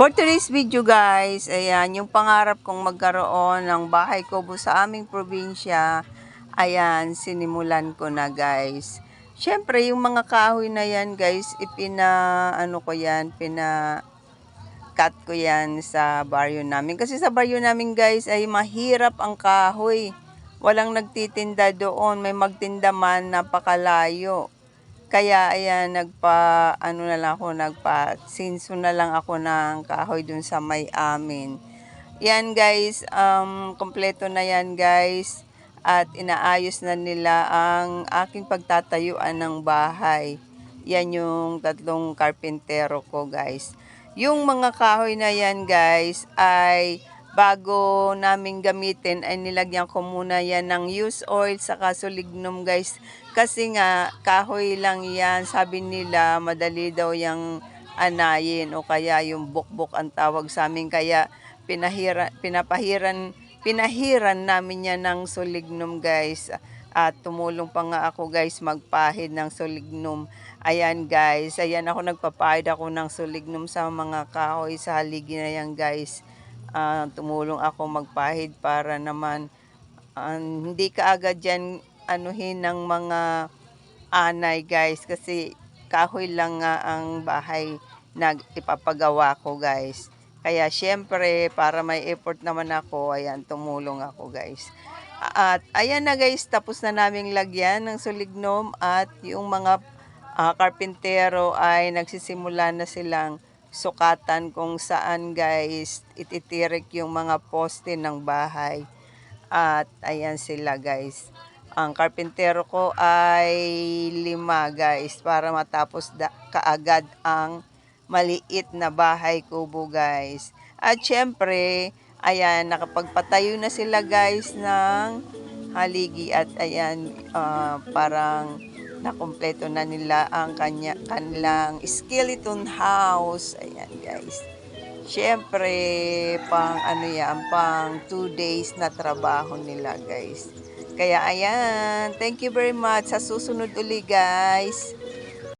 For today's video guys, ayan, yung pangarap kong magkaroon ng bahay kubo sa aming probinsya, ayan, sinimulan ko na guys. Siyempre, yung mga kahoy na yan guys, ipina, ano ko yan, pina, cut ko yan sa baryo namin. Kasi sa baryo namin guys ay mahirap ang kahoy. Walang nagtitinda doon, may magtinda man napakalayo. Kaya ayan, nagpa, ano na lang ako, nagpa, sinso na lang ako ng kahoy dun sa may amin. Yan guys, um, kompleto na yan guys. At inaayos na nila ang aking pagtatayuan ng bahay. Yan yung tatlong karpintero ko guys. Yung mga kahoy na yan guys ay bago namin gamitin ay nilagyan ko muna yan ng used oil sa kasulignum guys. Kasi nga kahoy lang yan. Sabi nila madali daw yung anayin o kaya yung bukbok ang tawag sa amin. Kaya pinahira, pinapahiran pinahiran namin yan ng solignum guys. At tumulong pa nga ako guys magpahid ng solignum ayan guys. Ayan ako nagpapahid ako ng solignum sa mga kahoy sa haligi na yan guys Ah, tumulong ako magpahid para naman ah, hindi ka agad yan anuhin ng mga anay guys kasi kahoy lang nga ang bahay na ipapagawa ko guys. Kaya syempre para may effort naman ako, ayan tumulong ako guys. At ayan na guys, tapos na naming lagyan ng sulignom at yung mga ah, karpintero ay nagsisimula na silang sukatan kung saan guys ititirik yung mga poste ng bahay. At ayan sila guys. Ang karpintero ko ay lima guys para matapos da- kaagad ang maliit na bahay kubo guys. At syempre, ayan, nakapagpatayo na sila guys ng haligi at ayan, ah, parang nakumpleto na nila ang kanya, kanilang skeleton house. Ayan guys. Syempre, pang ano yan, pang two days na trabaho nila guys. Kaya ayan, thank you very much. Sa susunod uli guys.